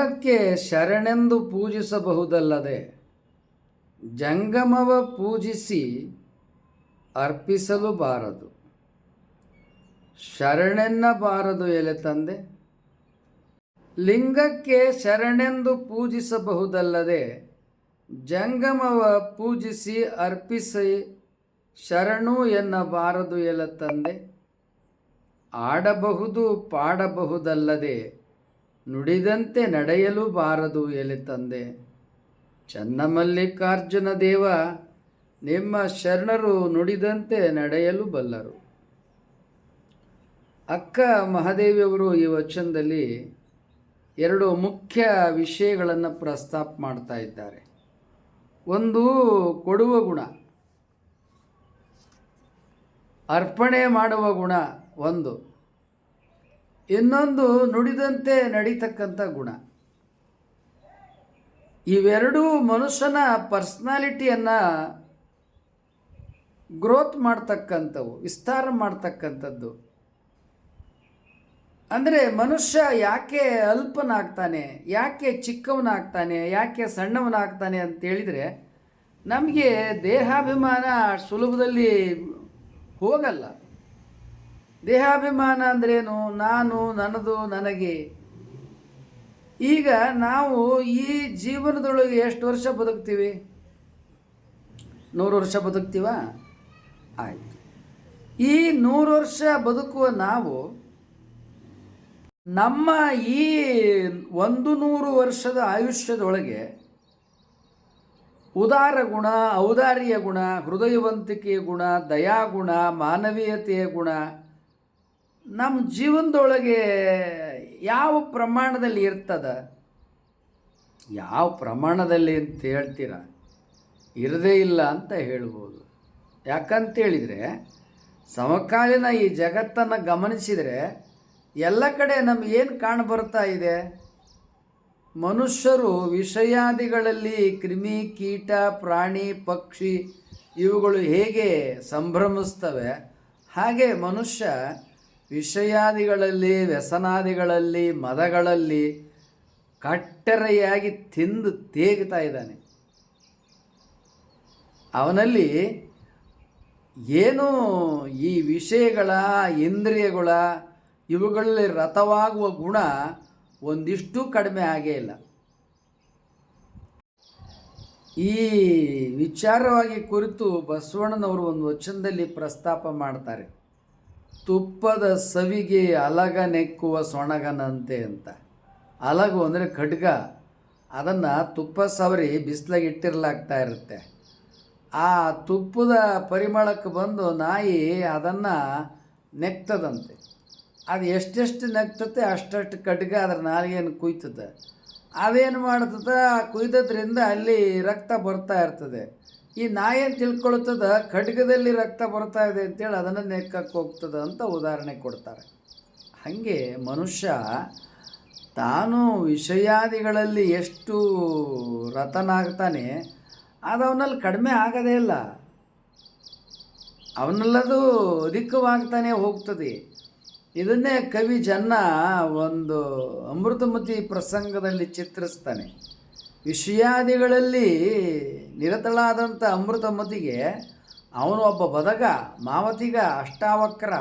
ಲಿಂಗಕ್ಕೆ ಶರಣೆಂದು ಪೂಜಿಸಬಹುದಲ್ಲದೆ ಜಂಗಮವ ಪೂಜಿಸಿ ಅರ್ಪಿಸಲು ಬಾರದು ಶರಣೆನ್ನಬಾರದು ಎಲೆ ತಂದೆ. ಲಿಂಗಕ್ಕೆ ಶರಣೆಂದು ಪೂಜಿಸಬಹುದಲ್ಲದೆ ಜಂಗಮವ ಪೂಜಿಸಿ ಅರ್ಪಿಸಿ ಶರಣು ಎನ್ನಬಾರದು ಎಲ ತಂದೆ. ಆಡಬಹುದು, ಪಾಡಬಹುದಲ್ಲದೆ ನುಡಿದಂತೆ ನಡೆಯಲು ಬಾರದು ಎಲೆ ತಂದೆ. ಚನ್ನಮಲ್ಲಿಕಾರ್ಜುನ ದೇವ, ನಿಮ್ಮ ಶರಣರು ನುಡಿದಂತೆ ನಡೆಯಲು ಬಲ್ಲರು. ಅಕ್ಕ ಮಹಾದೇವಿಯವರು ಈ ವಚನದಲ್ಲಿ ಎರಡು ಮುಖ್ಯ ವಿಷಯಗಳನ್ನು ಪ್ರಸ್ತಾಪ ಮಾಡ್ತಾ ಇದ್ದಾರೆ. ಒಂದು, ಕೊಡುವ ಗುಣ. ಅರ್ಪಣೆ ಮಾಡುವ ಗುಣ. ಒಂದು ಇನ್ನೊಂದು ನುಡಿದಂತೆ ನಡೀತಕ್ಕಂಥ ಗುಣ. ಇವೆರಡೂ ಮನುಷ್ಯನ ಪರ್ಸ್ನಾಲಿಟಿಯನ್ನು ಗ್ರೋತ್ ಮಾಡ್ತಕ್ಕಂಥವು, ವಿಸ್ತಾರ ಮಾಡ್ತಕ್ಕಂಥದ್ದು. ಅಂದರೆ ಮನುಷ್ಯ ಯಾಕೆ ಅಲ್ಪನಾಗ್ತಾನೆ, ಯಾಕೆ ಚಿಕ್ಕವನಾಗ್ತಾನೆ, ಯಾಕೆ ಸಣ್ಣವನಾಗ್ತಾನೆ ಅಂತ ಹೇಳಿದರೆ, ನಮಗೆ ದೇಹಾಭಿಮಾನ ಸುಲಭದಲ್ಲಿ ಹೋಗಲ್ಲ. ದೇಹಾಭಿಮಾನ ಅಂದ್ರೇನು? ನಾನು, ನನ್ನದು, ನನಗೆ. ಈಗ ನಾವು ಈ ಜೀವನದೊಳಗೆ ಎಷ್ಟು ವರ್ಷ ಬದುಕ್ತೀವಿ? ನೂರು ವರ್ಷ ಬದುಕ್ತೀವ? ಆಯ್ತು. ಈ ನೂರು ವರ್ಷ ಬದುಕುವ ನಾವು ನಮ್ಮ ಈ ಒಂದು ನೂರು ವರ್ಷದ ಆಯುಷ್ಯದೊಳಗೆ ಉದಾರ ಗುಣ, ಔದಾರ್ಯ ಗುಣ, ಹೃದಯವಂತಿಕೆಯ ಗುಣ, ದಯಾಗುಣ, ಮಾನವೀಯತೆಯ ಗುಣ ನಮ್ಮ ಜೀವನದೊಳಗೆ ಯಾವ ಪ್ರಮಾಣದಲ್ಲಿ ಇರ್ತದ? ಯಾವ ಪ್ರಮಾಣದಲ್ಲಿ ಅಂತ ಹೇಳ್ತೀರ? ಇರದೇ ಇಲ್ಲ ಅಂತ ಹೇಳ್ಬೋದು. ಯಾಕಂತೇಳಿದರೆ, ಸಮಕಾಲೀನ ಈ ಜಗತ್ತನ್ನು ಗಮನಿಸಿದರೆ, ಎಲ್ಲ ಕಡೆ ನಮಗೇನು ಕಾಣಬರ್ತಾ ಇದೆ? ಮನುಷ್ಯರು ವಿಷಯಾದಿಗಳಲ್ಲಿ ಕ್ರಿಮಿ, ಕೀಟ, ಪ್ರಾಣಿ, ಪಕ್ಷಿ ಇವುಗಳು ಹೇಗೆ ಸಂಭ್ರಮಿಸ್ತವೆ? ಹಾಗೆ ಮನುಷ್ಯ ವಿಷಯಾದಿಗಳಲ್ಲಿ, ವ್ಯಸನಾದಿಗಳಲ್ಲಿ, ಮದಗಳಲ್ಲಿ ಕಟ್ಟರೆಯಾಗಿ ತಿಂದು ತೇಗ್ತಾ ಇದ್ದಾನೆ. ಅವನಲ್ಲಿ ಏನು ಈ ವಿಷಯಗಳ, ಇಂದ್ರಿಯಗಳ, ಇವುಗಳಲ್ಲಿ ರಥವಾಗುವ ಗುಣ ಒಂದಿಷ್ಟು ಕಡಿಮೆ ಆಗೇ ಇಲ್ಲ. ಈ ವಿಚಾರವಾಗಿ ಕುರಿತು ಬಸವಣ್ಣನವರು ಒಂದು ವಚನದಲ್ಲಿ ಪ್ರಸ್ತಾಪ ಮಾಡ್ತಾರೆ. ತುಪ್ಪದ ಸವಿಗೆ ಅಲಗ ನೆಕ್ಕುವ ಸೊಣಗನಂತೆ ಅಂತ. ಅಲಗು ಅಂದರೆ ಖಡ್ಗ. ಅದನ್ನು ತುಪ್ಪ ಸವರಿ ಬಿಸಿಲಾಗಿ ಇಟ್ಟಿರಲಾಗ್ತಾ ಇರುತ್ತೆ. ಆ ತುಪ್ಪದ ಪರಿಮಳಕ್ಕೆ ಬಂದು ನಾಯಿ ಅದನ್ನು ನೆಕ್ತದಂತೆ. ಅದು ಎಷ್ಟೆಷ್ಟು ನೆಕ್ತತೆ ಅಷ್ಟಷ್ಟು ಖಡ್ಗ ಅದರ ನಾಲಿಗೆಯನ್ನು ಕುಯ್ತದೆ. ಅದೇನು ಮಾಡ್ತದೆ? ಕುಯ್ದದ್ರಿಂದ ಅಲ್ಲಿ ರಕ್ತ ಬರ್ತಾ ಇರ್ತದೆ. ಈ ನಾಯಿ ತಿಳ್ಕೊಳ್ತದ? ಖಡ್ಗದಲ್ಲಿ ರಕ್ತ ಬರ್ತಾ ಇದೆ ಅಂತೇಳಿ ಅದನ್ನು ನೆಕ್ಕಕ್ಕೆ ಹೋಗ್ತದೆ ಅಂತ ಉದಾಹರಣೆ ಕೊಡ್ತಾರೆ. ಹಾಗೆ ಮನುಷ್ಯ ತಾನು ವಿಷಯಾದಿಗಳಲ್ಲಿ ಎಷ್ಟು ರತನಾಗ್ತಾನೆ, ಅದು ಅವನಲ್ಲಿ ಕಡಿಮೆ ಆಗೋದೇ ಇಲ್ಲ. ಅವನಲ್ಲದು ಅಧಿಕವಾಗ್ತಾನೆ ಹೋಗ್ತದೆ. ಇದನ್ನೇ ಕವಿ ಜನ್ನ ಒಂದು ಅಮೃತಮತಿ ಪ್ರಸಂಗದಲ್ಲಿ ಚಿತ್ರಿಸ್ತಾನೆ. ವಿಷಯಾದಿಗಳಲ್ಲಿ ನಿರತಳಾದಂಥ ಅಮೃತಮತಿಗೆ ಅವನು ಒಬ್ಬ ಬದಗ, ಮಾವತಿಗ, ಅಷ್ಟಾವಕ್ರ.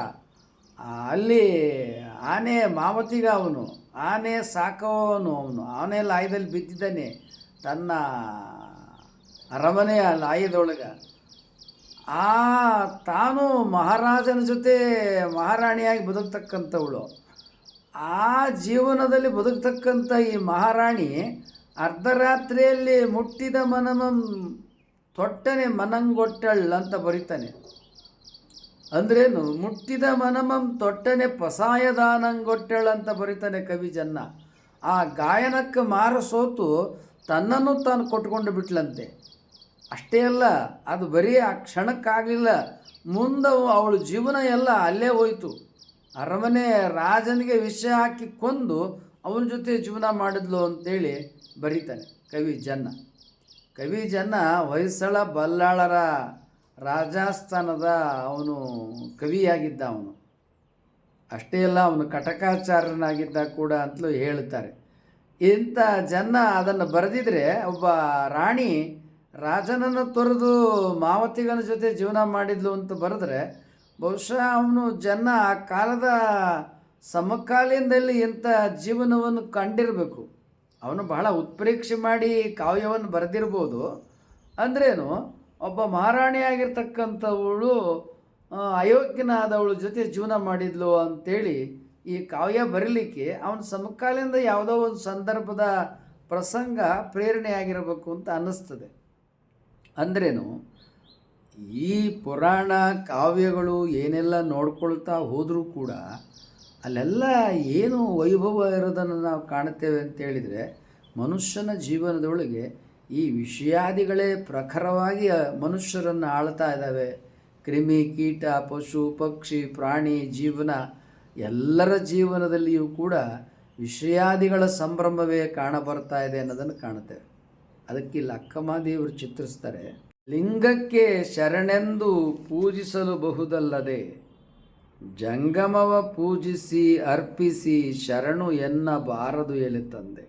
ಅಲ್ಲಿ ಆನೆ ಮಾವತಿಗ ಅವನು, ಆನೆ ಸಾಕವನು ಅವನು. ಆನೆ ಲಾಯದಲ್ಲಿ ಬಿದ್ದಿದ್ದಾನೆ ತನ್ನ ಅರಮನೆಯ ಲಾಯದೊಳಗೆ. ಆ, ತಾನು ಮಹಾರಾಜನ ಜೊತೆ ಮಹಾರಾಣಿಯಾಗಿ ಬದುಕ್ತಕ್ಕಂಥವಳು. ಆ ಜೀವನದಲ್ಲಿ ಬದುಕ್ತಕ್ಕಂಥ ಈ ಮಹಾರಾಣಿ ಅರ್ಧರಾತ್ರಿಯಲ್ಲಿ ಮುಟ್ಟಿದ ಮನಮಂ ತೊಟ್ಟನೆ ಮನಂಗೊಟ್ಟಳ್ ಅಂತ ಬರೀತಾನೆ. ಅಂದ್ರೇನು? ಮುಟ್ಟಿದ ಮನಮಂ ತೊಟ್ಟನೆ ಪಸಾಯದಾನಂಗೊಟ್ಟಳ್ ಅಂತ ಬರೀತಾನೆ ಕವಿ ಜನ್ನ ಆ ಗಾಯನಕ್ಕೆ ಮಾರ ಸೋತು ತನ್ನನ್ನು ತಾನು ಕೊಟ್ಕೊಂಡು ಬಿಟ್ಲಂತೆ. ಅಷ್ಟೇ ಅಲ್ಲ, ಅದು ಬರೀ ಆ ಕ್ಷಣಕ್ಕಾಗಲಿಲ್ಲ. ಮುಂದೆ ಅವಳ ಜೀವನ ಎಲ್ಲ ಅಲ್ಲೇ ಹೋಯಿತು. ಅರಮನೆ ರಾಜನಿಗೆ ವಿಷ ಹಾಕಿ ಕೊಂದು ಅವನ ಜೊತೆ ಜೀವನ ಮಾಡಿದ್ಲು ಅಂತೇಳಿ ಬರೀತಾನೆ. ಕವಿ ಜನ್ನ ಕವಿ ಜನ್ನ ಹೊಯ್ಸಳ ಬಲ್ಲಾಳರ ರಾಜಸ್ಥಾನದ ಅವನು ಕವಿಯಾಗಿದ್ದ ಅವನು. ಅಷ್ಟೇ ಅಲ್ಲ, ಅವನು ಕಟಕಾಚಾರ್ಯನಾಗಿದ್ದ ಕೂಡ ಅಂತಲೂ ಹೇಳ್ತಾರೆ. ಇಂಥ ಜನ ಅದನ್ನು ಬರೆದಿದ್ರೆ ಒಬ್ಬ ರಾಣಿ ರಾಜನನ್ನು ತೊರೆದು ಮಾವತಿಗನ ಜೊತೆ ಜೀವನ ಮಾಡಿದ್ಲು ಅಂತ ಬರೆದ್ರೆ ಬಹುಶಃ ಅವನು ಜನ ಆ ಕಾಲದ ಸಮಕಾಲೀನದಲ್ಲಿ ಇಂಥ ಜೀವನವನ್ನು ಕಂಡಿರಬೇಕು. ಅವನು ಬಹಳ ಉತ್ಪ್ರೇಕ್ಷೆ ಮಾಡಿ ಕಾವ್ಯವನ್ನು ಬರೆದಿರ್ಬೋದು. ಅಂದ್ರೇನು, ಒಬ್ಬ ಮಹಾರಾಣಿಯಾಗಿರ್ತಕ್ಕಂಥವಳು ಅಯೋಗ್ಯನಾದವಳ ಜೊತೆ ಜೀವನ ಮಾಡಿದ್ಲು ಅಂತೇಳಿ ಈ ಕಾವ್ಯ ಬರಲಿಕ್ಕೆ ಅವನ ಸಮಕಾಲೀನದ ಯಾವುದೋ ಒಂದು ಸಂದರ್ಭದ ಪ್ರಸಂಗ ಪ್ರೇರಣೆಯಾಗಿರಬೇಕು ಅಂತ ಅನ್ನಿಸ್ತದೆ. ಅಂದ್ರೇನು, ಈ ಪುರಾಣ ಕಾವ್ಯಗಳು ಏನೆಲ್ಲ ನೋಡ್ಕೊಳ್ತಾ ಹೋದರೂ ಕೂಡ ಅಲ್ಲೆಲ್ಲ ಏನು ವೈಭವ ಇರೋದನ್ನು ನಾವು ಕಾಣುತ್ತೇವೆ ಅಂತ ಹೇಳಿದರೆ, ಮನುಷ್ಯನ ಜೀವನದೊಳಗೆ ಈ ವಿಷಯಾದಿಗಳೇ ಪ್ರಖರವಾಗಿ ಮನುಷ್ಯರನ್ನು ಆಳ್ತಾ ಇದ್ದಾವೆ. ಕ್ರಿಮಿ ಕೀಟ, ಪಶು, ಪಕ್ಷಿ, ಪ್ರಾಣಿ, ಜೀವನ, ಎಲ್ಲರ ಜೀವನದಲ್ಲಿಯೂ ಕೂಡ ವಿಷಯಾದಿಗಳ ಸಂಭ್ರಮವೇ ಕಾಣಬರ್ತಾ ಇದೆ ಅನ್ನೋದನ್ನು ಕಾಣುತ್ತೇವೆ. ಅದಕ್ಕೆ ಇಲ್ಲಿ ಚಿತ್ರಿಸ್ತಾರೆ, ಲಿಂಗಕ್ಕೆ ಶರಣೆಂದು ಪೂಜಿಸಲು ಬಹುದಲ್ಲದೆ ಜಂಗಮವ ಪೂಜಿಸಿ ಅರ್ಪಿಸಿ ಶರಣು ಎನ್ನಬಾರದು ಎಲ್ಲಿ ತಂದೆ.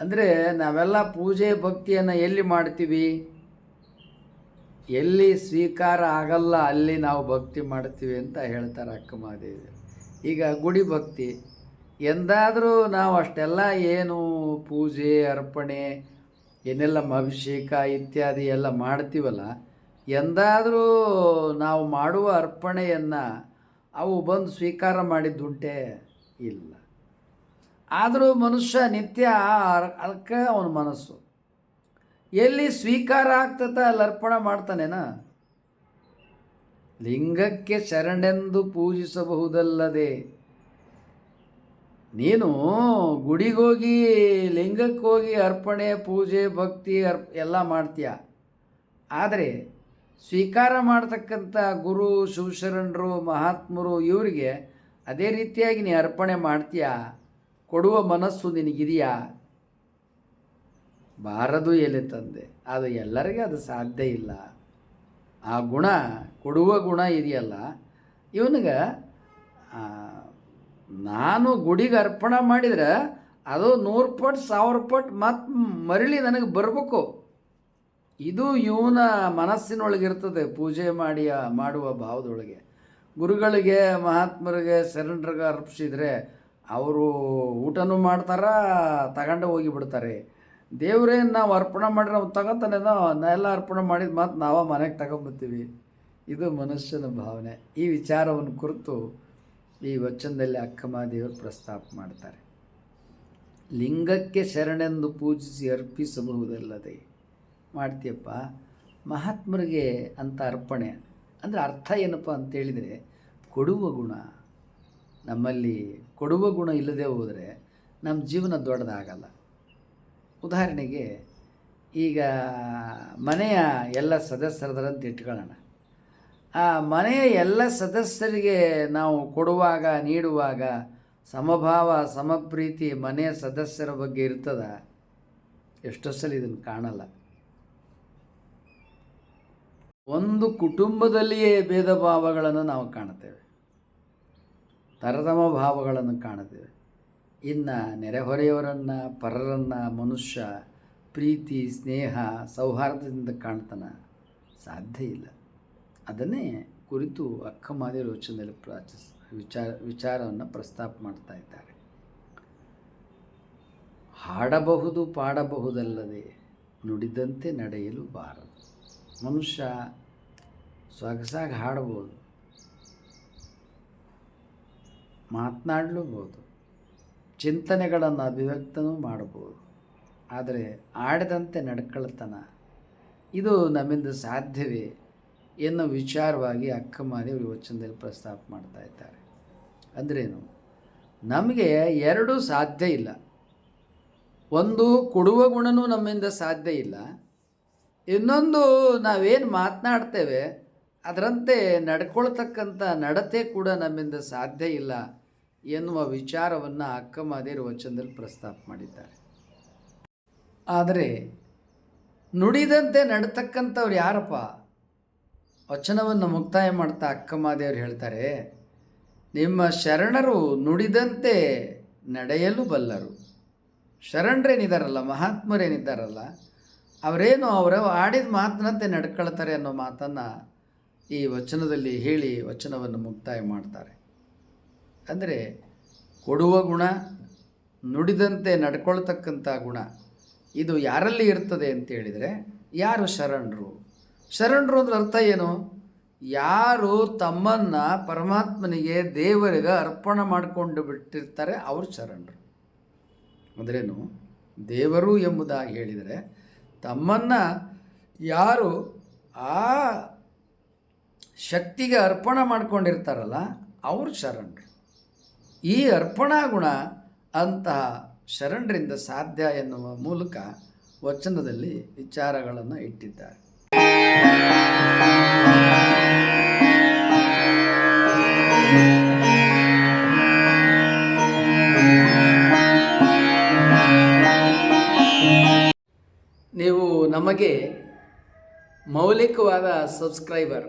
ಅಂದರೆ ನಾವೆಲ್ಲ ಪೂಜೆ ಭಕ್ತಿಯನ್ನು ಎಲ್ಲಿ ಮಾಡ್ತೀವಿ? ಎಲ್ಲಿ ಸ್ವೀಕಾರ ಆಗಲ್ಲ ಅಲ್ಲಿ ನಾವು ಭಕ್ತಿ ಮಾಡ್ತೀವಿ ಅಂತ ಹೇಳ್ತಾರೆ ಅಕ್ಕಮಹಾದೇವಿ ಈಗ ಗುಡಿ ಭಕ್ತಿ. ಎಂದಾದರೂ ನಾವು ಅಷ್ಟೆಲ್ಲ ಏನು ಪೂಜೆ, ಅರ್ಪಣೆ, ಏನೆಲ್ಲ ಅಭಿಷೇಕ ಇತ್ಯಾದಿ ಎಲ್ಲ ಮಾಡ್ತೀವಲ್ಲ, ಎಂದಾದರೂ ನಾವು ಮಾಡುವ ಅರ್ಪಣೆಯನ್ನು ಅವು ಬಂದು ಸ್ವೀಕಾರ ಮಾಡಿದ್ದುಂಟೆ ಇಲ್ಲ. ಆದರೂ ಮನುಷ್ಯ ನಿತ್ಯ ಅದಕ್ಕೆ ಅವನ ಮನಸ್ಸು. ಎಲ್ಲಿ ಸ್ವೀಕಾರ ಆಗ್ತದ ಅಲ್ಲಿ ಅರ್ಪಣೆ ಮಾಡ್ತಾನೇನ? ಲಿಂಗಕ್ಕೆ ಶರಣೆಂದು ಪೂಜಿಸಬಹುದಲ್ಲದೆ ನೀನು ಗುಡಿಗೋಗಿ ಲಿಂಗಕ್ಕೆ ಹೋಗಿ ಅರ್ಪಣೆ, ಪೂಜೆ, ಭಕ್ತಿ ಅರ್ಪ್, ಎಲ್ಲ ಮಾಡ್ತೀಯ. ಆದರೆ ಸ್ವೀಕಾರ ಮಾಡ್ತಕ್ಕಂಥ ಗುರು, ಶಿವಶರಣರು, ಮಹಾತ್ಮರು, ಇವರಿಗೆ ಅದೇ ರೀತಿಯಾಗಿ ನೀ ಅರ್ಪಣೆ ಮಾಡ್ತೀಯಾ? ಕೊಡುವ ಮನಸ್ಸು ನಿನಗಿದೆಯಾ? ಬಾರದು ಎಲೆ ತಂದೆ. ಅದು ಎಲ್ಲರಿಗೆ ಅದು ಸಾಧ್ಯ ಇಲ್ಲ. ಆ ಗುಣ, ಕೊಡುವ ಗುಣ ಇದೆಯಲ್ಲ. ಇವನಿಗೆ ನಾನು ಗುಡಿಗೆ ಅರ್ಪಣೆ ಮಾಡಿದ್ರೆ ಅದು ನೂರು ಪಟ್ಟು, ಸಾವಿರ ಪಟ್ಟು ಮತ್ತು ಮರಳಿ ನನಗೆ ಬರಬೇಕು. ಇದು ಇವನ ಮನಸ್ಸಿನೊಳಗಿರ್ತದೆ ಪೂಜೆ ಮಾಡಿ ಮಾಡುವ ಭಾವದೊಳಗೆ. ಗುರುಗಳಿಗೆ, ಮಹಾತ್ಮರಿಗೆ, ಶರಣರಿಗೆ ಅರ್ಪಿಸಿದರೆ ಅವರು ಊಟನೂ ಮಾಡ್ತಾರ, ತಗೊಂಡು ಹೋಗಿ ಬಿಡ್ತಾರೆ. ದೇವ್ರೇನು ನಾವು ಅರ್ಪಣೆ ಮಾಡಿ ನಾವು ತಗೊಂತಾನೆ ನಾವೆಲ್ಲ ಅರ್ಪಣೆ ಮಾಡಿದ ಮಾತು ನಾವೇ ಮನೆಗೆ ತಗೊಂಬತ್ತೀವಿ ಇದು ಮನುಷ್ಯನ ಭಾವನೆ. ಈ ವಿಚಾರವನ್ನು ಕುರಿತು ಈ ವಚನದಲ್ಲಿ ಅಕ್ಕಮಾದೇವರು ಪ್ರಸ್ತಾಪ ಮಾಡ್ತಾರೆ. ಲಿಂಗಕ್ಕೆ ಶರಣೆಂದು ಪೂಜಿಸಿ ಅರ್ಪಿಸಬಹುದಲ್ಲದೆ ಮಾಡ್ತೀಯಪ್ಪ, ಮಹಾತ್ಮರಿಗೆ ಅಂತ ಅರ್ಪಣೆ. ಅಂದರೆ ಅರ್ಥ ಏನಪ್ಪ ಅಂತೇಳಿದರೆ ಕೊಡುವ ಗುಣ, ನಮ್ಮಲ್ಲಿ ಕೊಡುವ ಗುಣ ಇಲ್ಲದೆ ಹೋದರೆ ನಮ್ಮ ಜೀವನ ದೊಡ್ಡದಾಗಲ್ಲ. ಉದಾಹರಣೆಗೆ, ಈಗ ಮನೆಯ ಎಲ್ಲ ಸದಸ್ಯರದರಂತ ಇಟ್ಕೊಳ್ಳೋಣ. ಆ ಮನೆಯ ಎಲ್ಲ ಸದಸ್ಯರಿಗೆ ನಾವು ಕೊಡುವಾಗ, ನೀಡುವಾಗ ಸಮಭಾವ, ಸಮಪ್ರೀತಿ ಮನೆಯ ಸದಸ್ಯರ ಬಗ್ಗೆ ಇರ್ತದ? ಎಷ್ಟೋ ಸಲ ಇದನ್ನು ಕಾಣಲ್ಲ. ಒಂದು ಕುಟುಂಬದಲ್ಲಿಯೇ ಭೇದ ಭಾವಗಳನ್ನು ನಾವು ಕಾಣುತ್ತೇವೆ. ತರತಮ ಭಾವಗಳನ್ನು ಕಾಣುತ್ತೇವೆ. ಇನ್ನು ನೆರೆಹೊರೆಯವರನ್ನು, ಪರರನ್ನು, ಮನುಷ್ಯ, ಪ್ರೀತಿ, ಸ್ನೇಹ, ಸೌಹಾರ್ದದಿಂದ ಕಾಣ್ತಾನ ಸಾಧ್ಯ ಇಲ್ಲ. ಅದನ್ನೇ ಕುರಿತು ಅಕ್ಕಮಾದಿ ರೋಚನೆಯಲ್ಲಿ ಪ್ರಾಚಿಸ್ ವಿಚಾರ, ವಿಚಾರವನ್ನು ಪ್ರಸ್ತಾಪ ಮಾಡ್ತಾ ಇದ್ದಾರೆ. ಹಾಡಬಹುದು, ಪಾಡಬಹುದಲ್ಲದೆ ನುಡಿದಂತೆ ನಡೆಯಲು ಬಾರದು. ಮನುಷ್ಯ ಸೊಗಸಾಗಿ ಹಾಡ್ಬೋದು. ಮಾತನಾಡಲೂಬೋದು. ಚಿಂತನೆಗಳನ್ನು ಅಭಿವ್ಯಕ್ತನೂ ಮಾಡ್ಬೋದು. ಆದರೆ ಆಡದಂತೆ ನಡ್ಕೊಳ್ತನ. ಇದು ನಮ್ಮಿಂದ ಸಾಧ್ಯವೇ ಎನ್ನುವ ವಿಚಾರವಾಗಿ ಅಕ್ಕಮಾದೇವಿ ವಚನದಲ್ಲಿ ಪ್ರಸ್ತಾಪ ಮಾಡ್ತಾ ಇದ್ದಾರೆ. ಅಂದ್ರೇನು? ನಮಗೆ ಎರಡೂ ಸಾಧ್ಯ ಇಲ್ಲ. ಒಂದು ಕೊಡುವ ಗುಣನೂ ನಮ್ಮಿಂದ ಸಾಧ್ಯ ಇಲ್ಲ. ಇನ್ನೊಂದು ನಾವೇನು ಮಾತನಾಡ್ತೇವೆ ಅದರಂತೆ ನಡ್ಕೊಳ್ತಕ್ಕಂಥ ನಡತೆ ಕೂಡ ನಮ್ಮಿಂದ ಸಾಧ್ಯ ಇಲ್ಲ ಎನ್ನುವ ವಿಚಾರವನ್ನು ಅಕ್ಕಮಾದೇವಿ ವಚನದಲ್ಲಿ ಪ್ರಸ್ತಾಪ ಮಾಡಿದ್ದಾರೆ. ಆದರೆ ನುಡಿದಂತೆ ನಡ್ತಕ್ಕಂಥವ್ರು ಯಾರಪ್ಪ? ವಚನವನ್ನು ಮುಕ್ತಾಯ ಮಾಡ್ತಾ ಅಕ್ಕಮಾದೇವರು ಹೇಳ್ತಾರೆ, ನಿಮ್ಮ ಶರಣರು ನುಡಿದಂತೆ ನಡೆಯಲು ಬಲ್ಲರು. ಶರಣರೇನಿದ್ದಾರಲ್ಲ ಮಹಾತ್ಮರೇನಿದ್ದಾರಲ್ಲ, ಅವರೇನು ಅವರ ಆಡಿದ ಮಾತಿನಂತೆ ನಡ್ಕೊಳ್ತಾರೆ ಅನ್ನೋ ಮಾತನ್ನು ಈ ವಚನದಲ್ಲಿ ಹೇಳಿ ವಚನವನ್ನು ಮುಕ್ತಾಯ ಮಾಡ್ತಾರೆ. ಅಂದರೆ ಕೊಡುವ ಗುಣ, ನುಡಿದಂತೆ ನಡ್ಕೊಳ್ತಕ್ಕಂಥ ಗುಣ, ಇದು ಯಾರಲ್ಲಿ ಇರ್ತದೆ ಅಂತ ಹೇಳಿದರೆ ಯಾರು ಶರಣರು? ಶರಣರು ಅಂದ್ರೆ ಅರ್ಥ ಏನು? ಯಾರು ತಮ್ಮನ್ನು ಪರಮಾತ್ಮನಿಗೆ ದೇವರಿಗೆ ಅರ್ಪಣೆ ಮಾಡಿಕೊಂಡು ಬಿಟ್ಟಿರ್ತಾರೆ ಅವರು ಶರಣರು. ಅಂದ್ರೇನು? ದೇವರು ಎಂಬುದಾಗಿ ಹೇಳಿದರೆ ತಮ್ಮನ್ನು ಯಾರು ಆ ಶಕ್ತಿಗೆ ಅರ್ಪಣ ಮಾಡ್ಕೊಂಡಿರ್ತಾರಲ್ಲ, ಅವರು ಶರಣರು ಈ ಅರ್ಪಣಾ ಗುಣ ಅಂತಹ ಶರಣರಿಂದ ಸಾಧ್ಯ ಎನ್ನುವ ಮೂಲಕ ವಚನದಲ್ಲಿ ವಿಚಾರಗಳನ್ನು ಇಟ್ಟಿದ್ದಾರೆ. ನೀವು ನಮಗೆ ಮೌಲಿಕವಾದ ಸಬ್ಸ್ಕ್ರೈಬರ್